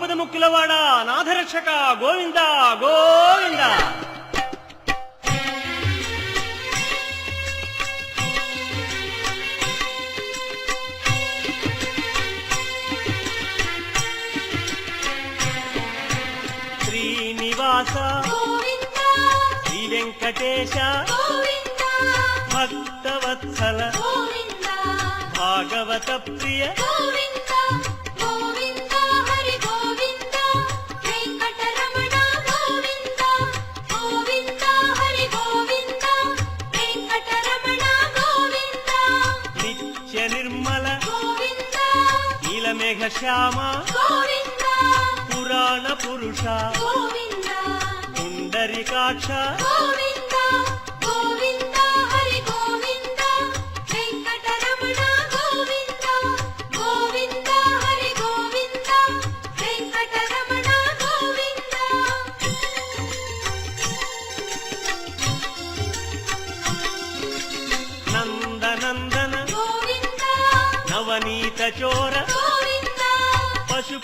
ఆపద ముక్కులవాడ నాథరక్షక గోవింద గోవింద. శ్రీనివాస గోవింద. శ్రీ వెంకటేశ గోవింద. భక్తవత్సల గోవింద. భాగవత ప్రియ హరి గోవింద వెంకటరమణ గోవింద. నందనందన గోవింద నవనీత చోర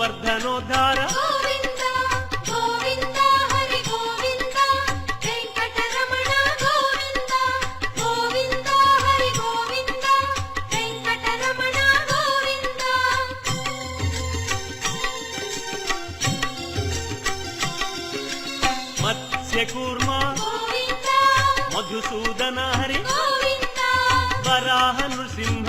గోవర్ధనోద్ధార. మత్స్యకూర్మ మధుసూదన హరి వరాహ నృసింహ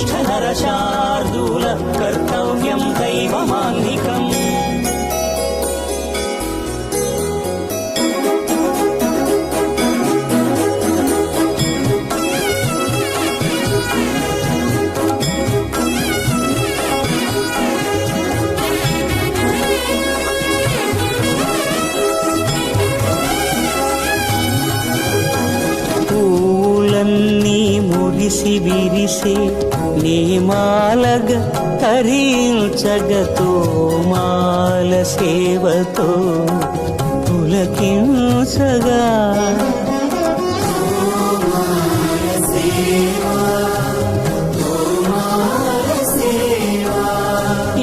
శ్రేష్ఠ నరశార్దూల కర్తవ్యం దైవమాన్నికం. పూలన్నీ మురిసి విరిసే నేమాలగ హరించగతో మాల సేవతో పులకించగా.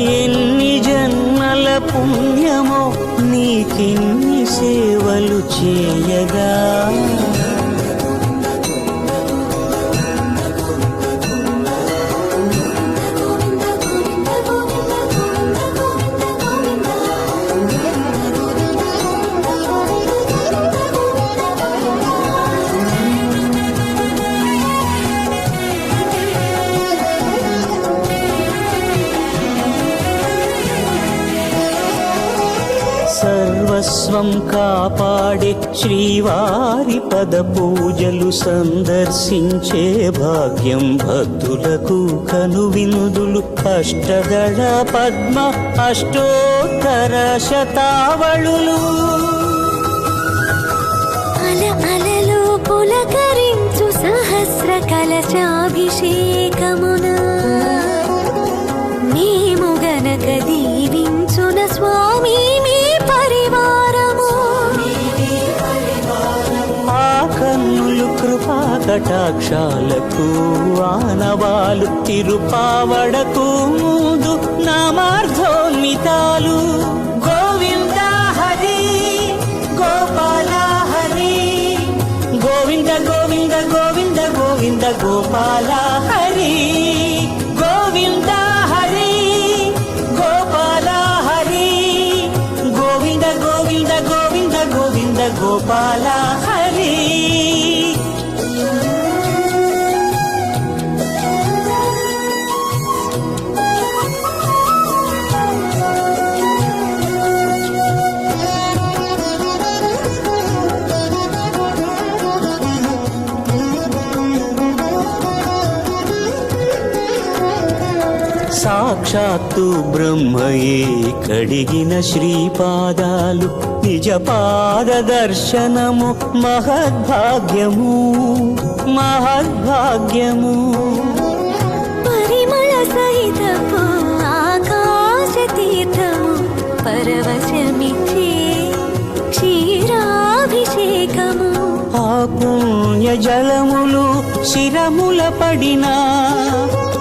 ఎన్ని జన్మల పుణ్యమో నీకిన్ని సేవలు చే సర్వస్వం కాపాడే శ్రీవారి పద పూజలు సందర్శించే భాగ్యం భక్తులకు కనువినుదులు. అష్టదళ పద్మ అష్టోత్తర శతావళులు. అల అలలు పులకరించు సహస్ర కలశాభిషేకమునా. కటాక్షాలకు ఆనవాలు తిరుపావడకు ముందు నామార్థోన్మితాలు గోవింద హరి గోపాల హరి. గోవింద గోవింద గోవింద గోవింద గోపాల హరి. గోవింద హరి గోపాల హరి. గోవింద గోవింద గోవింద గోవింద గోపాల సాక్షాత్తు బ్రహ్మయే కడిగిన శ్రీపాదాలు నిజ పాద దర్శనము మహద్భాగ్యము మహద్భాగ్యము. పరిమళ సహితపు ఆకాశ తీర్థము పరవశమిచ్చే క్షీరాభిషేకము. ఆ పుణ్య జలములు శిరముల పడిన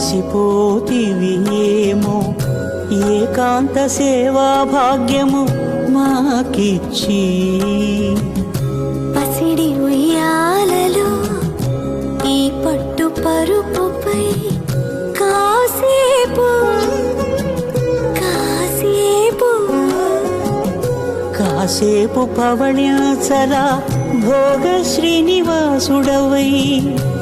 అలసిపోతివి ఏమో? ఏకాంత సేవా భాగ్యము మాకిచ్చి. పసిడి ఉయ్యాలలో ఈ పట్టు పరుపుపై కాసేపు కాసేపు. కాసేపు పవళ్యాచరా భోగ శ్రీనివాసుడవై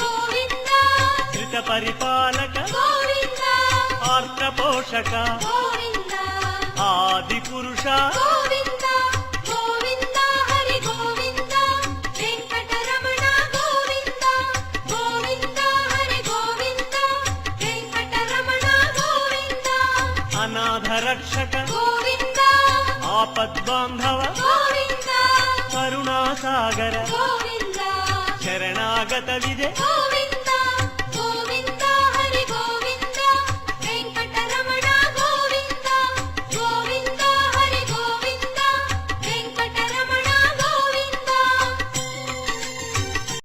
గోవింద ధృత పరిపాలక ఆర్త పోషక ఆది పురుష అనాథ రక్షక ఆపద్బాంధవ గోవింద కరుణాసాగర గోవింద శరణాగత విజయ గోవింద